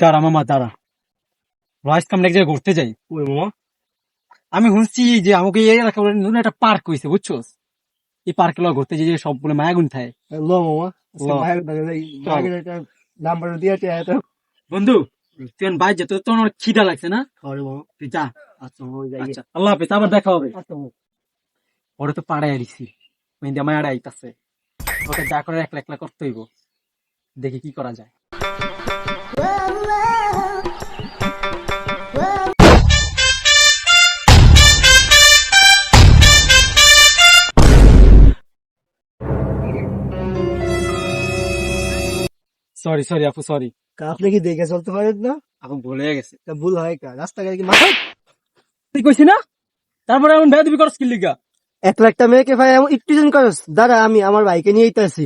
দাঁড়া মামা দাঁড়া। আমরা এক জায়গায় ঘুরতে যাই। ওই মামা। আমি শুনছি যে আমাকে এই এলাকা বলে নতুন একটা পার্ক হয়েছে বুঝছ এই পার্কে লগ ঘুরতে যে সব বলে মায়াগুন থাকে। লো মামা নাম্বার বন্ধু তুই বাইর যা তোর অনেক খিদা লাগছে না? তুই যা। আচ্ছা যাই। আচ্ছা আল্লাহ হাফেজ আবার দেখা হবে। আচ্ছা ওরে তো পাড়ায় আইছি। মেহেন্দি আমার আড়াই আইতাছে। ওকে যা করে একলা একলা করতে হইব। দেখি কি করা যায়। সরি সরি আপু সরি আপনি কি দেখে চলতে পারেন না? আপু ভুলে গেছে। তা ভুল হয় কা রাস্তাঘাটে কি মাথা তুই কইছি না? তারপরে এমন বেদবি করস কি লিগা? এক লাখটা মেয়েকে ভাই এমন একটু জন করস দাঁড়া আমি আমার বাইকে নিয়ে আইতাছি।